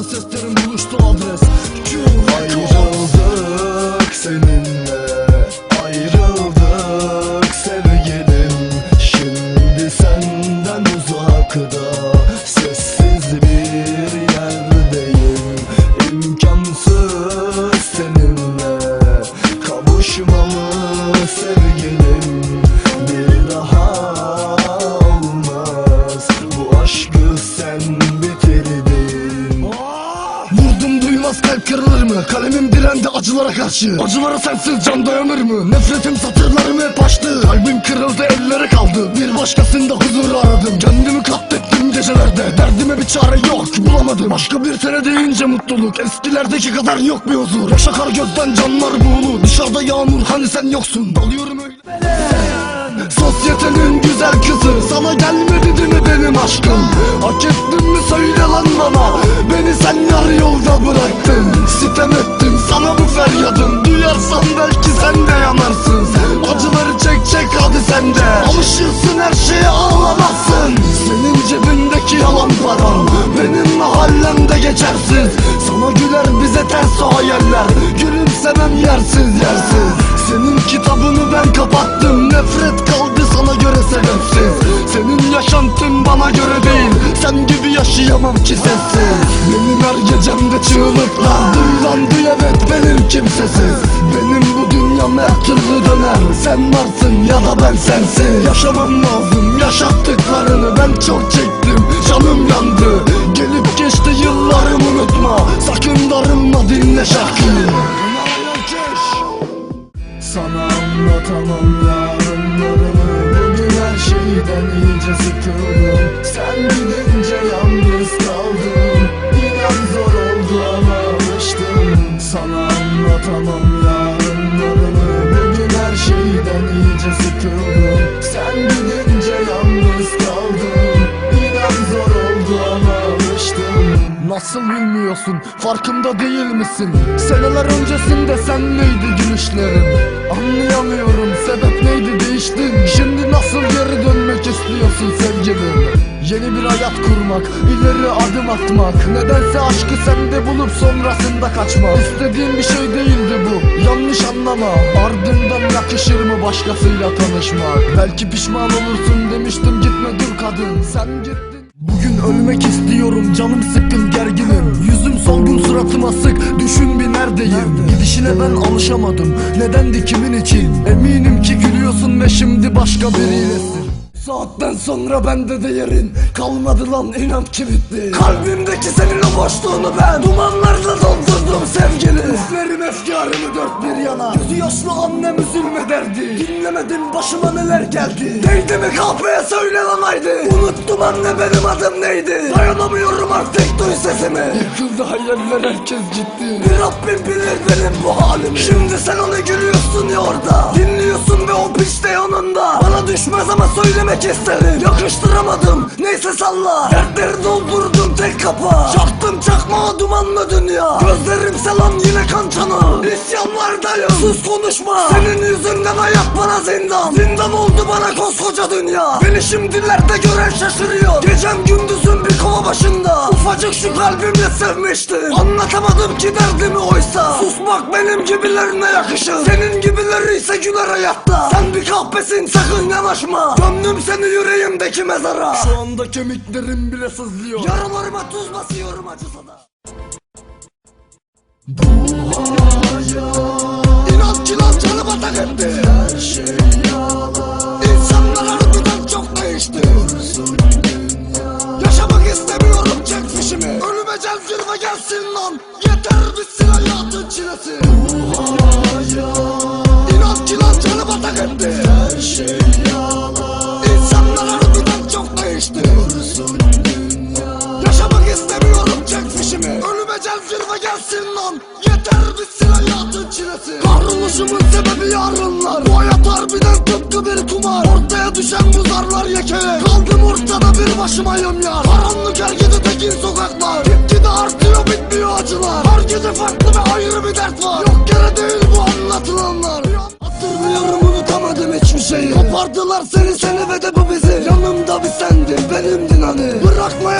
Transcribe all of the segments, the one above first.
Ose së të rëmbullu shtabrës acılara karşı. Acılara sensiz can dayanır mı? Nefretim satırlarımı hep açtı. Kalbim kırıldı ellere kaldı. Bir başkasında huzur aradım. Kendimi katlettim gecelerde. Derdime bir çare yok bulamadım. Başka bir sene deyince mutluluk. Eskilerdeki kadar yok bir huzur. Yaş akar gözden canlar buğulu. Dışarıda yağmur hani sen yoksun. Dalıyorum öyle. Sosyetenin güzel kızı. Sana mi benim aşkım. Hak ettin mi söyle lan bana. Beni sen yarı yolda bıraktın. Sitem ettim sana bu feryadım Duyarsan belki sen de yanarsın. Acıları çek çek hadi sen de. Alışırsın her şeye ağlamazsın. Senin cebindeki yalan param Benim mahallemde geçersiz. Sana güler bize ters o hayaller. Gülümsemem yersiz yersiz. Senin kitabını ben kapattım. Nefret kaldı göre sebepsiz. Senin yaşantın bana göre değil. Sen gibi yaşayamam ki sessiz Benim her gecemde çığlıklar Duy lan duy evet benim kimsesiz. Benim bu dünyam her türlü döner. Sen varsın ya da ben sensin. Yaşamam lazım yaşattıklarını Ben çok çektim. Canım yandı. Gelip geçti yıllarım unutma. Sakın darılma dinle şarkıyı. Sana anlatamam her şeyden iyice sıkıldım Sen gidince yalnız kaldım İnan zor oldu ama alıştım. Sana anlatamam yarınlarımı Bugün her şeyden iyice sıkıldım. Sen gidince yalnız kaldım İnan zor oldu ama alıştım. Nasıl bilmiyorsun farkında değil misin? Seneler öncesinde sen neydi gülüşlerin? Anlayamıyorum sebep neydi değiştin? Şimdi nasıl geri dönmek istiyorsun sevgilim? Yeni bir hayat kurmak, ileri adım atmak Nedense aşkı sende bulup sonrasında kaçmak. İstediğim bir şey değildi bu, yanlış anlama. Ardından yakışır mı başkasıyla tanışmak? Belki pişman olursun demiştim gitme dur kadın. Sen gittin. Bugün ölmek istiyorum canım sıkkın solgun suratım asık düşün bir neredeyim? Gidişine ben alışamadım. Nedendi kimin için? Eminim ki gülüyorsun ve şimdi başka biriylesin Saatten sonra bende de yerin kalmadı lan inan ki bitti. Kalbimdeki senin o boşluğunu ben dumanlarla doldurdum sevgili. Üflerim efkarımı dört bir yana. Gözü yaşlı annem üzülme derdi. Dinlemedim başıma neler geldi. Değdi mi kahveye söyle lan haydi Unuttum anne benim adım neydi? Dayanamıyorum artık duy sesimi. Yıkıldı hayaller herkes gitti. Bir Rabbim bilir benim bu halimi. Şimdi sen onu gülüyorsun ya orada. Dinliyorsun ve o piç de yanında. Bana düşmez ama söylemek isterim Yakıştıramadım. Neyse salla. Dertleri doldurdum tek kapa. Çaktım çakma dumanlı dünya? Gözlerim selam yine kan çanı İsyanlardayım sus konuşma. Senin yüzünden hayat bana zindan. Zindan oldu bana koskoca dünya. Beni şimdilerde gören şaşırıyor. Gecem gündüzüm bir kova başında. Ufacık şu kalbimle sevmiştim. Anlatamadım ki derdimi oysa. Susmak benim gibilerine yakışır. Senin gibileri ise güler hayatta. Sen bir kahpesin sakın yanaşma. Gömdüm seni yüreğimdeki mezara. Şu anda kemiklerim bile sızlıyor. Yaralarıma tuz basıyorum acısa da İnan ki lan canı batak etti. Her şey Hayatın çilesi. Kahroluşumun sebebi yarınlar. Bu hayat harbiden tıpkı bir kumar. Ortaya düşen bu zarlar yekeye Kaldım ortada bir başımayım yar. Karanlık her gece tekin sokaklar. Gitgide artıyor bitmiyor acılar. Her gece farklı ve ayrı bir dert var. Yok yere değil bu anlatılanlar. Hatırlıyorum unutamadım hiçbir şeyi. Kopardılar seni seni ve de bu bizi. Yanımda bir sendin benimdin hani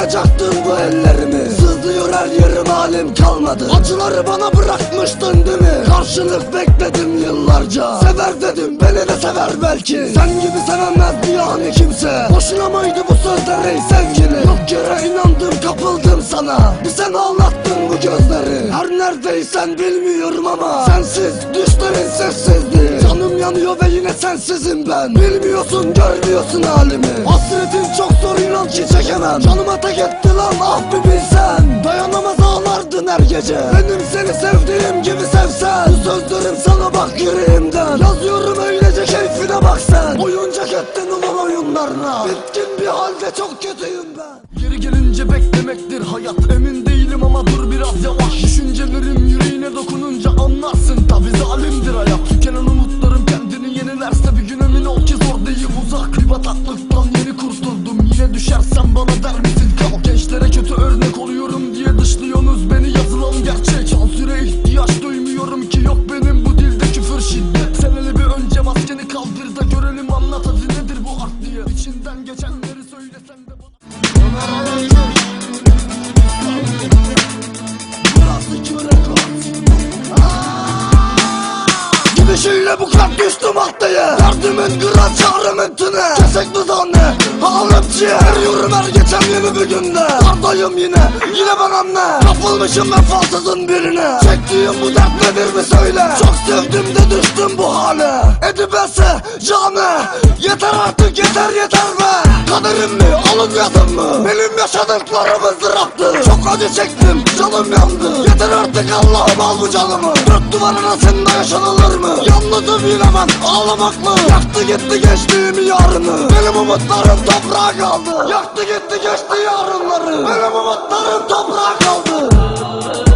Bırakmayacaktın bu ellerimi. Sızlıyor her yerime halim kalmadı. Acıları bana bırakmıştın değil mi? Karşılık bekledim yıllarca. Sever dedim beni de sever belki. Sen gibi sevemezdi yani kimse. Boşuna mıydı bu sözler ey sevgili? Yok yere inandım kapıldım sana. Bir sen ağlattın bu gözleri. Her neredeysen bilmiyorum ama Sensiz düşlerin sessizdi Canım yanıyor ve yine sensizim ben. Bilmiyorsun görmüyorsun halimi. Hasretin çok zor inan ki çekemem. Canıma tek etti lan ah bir bilsen. Dayanamaz ağlardın her gece. Benim seni sevdiğim gibi sevsen. Bu sözlerim sana bak yüreğimden. Yazıyorum öylece keyfine bak sen. Oyuncak ettin ulan oyunlarına. Bitkin bir halde çok kötüyüm İçinden geçenleri söylesen de bana. Burası kürekot Gidişiyle bu kalp düştüm haftaya Derdimin kıran çağrımın tüne. Kesek mi zanne Ağlıpçıya Eriyorum her geçen yeni bir günde. Dardayım yine Yine ben anne. Kapılmışım vefasızın birine. Çektiğim bu dert nedir mi söyle. Çok sevdim de düştüm bu hale. Edibese Cane Yeter artık yeter yeter be Kaderim mi alın yazım mı? Benim yaşadıklarım ızdıraptı Çok acı çektim canım yandı. Yeter artık Allah'ım al bu canımı. Dört duvarın arasında yaşanılır mı? Yalnızım yine ben ağlamak mı? Yaktı gitti geçtiğim yarını. Benim umutlarım toprağa kaldı. Yaktı gitti geçti yarınları. Benim umutlarım toprağa kaldı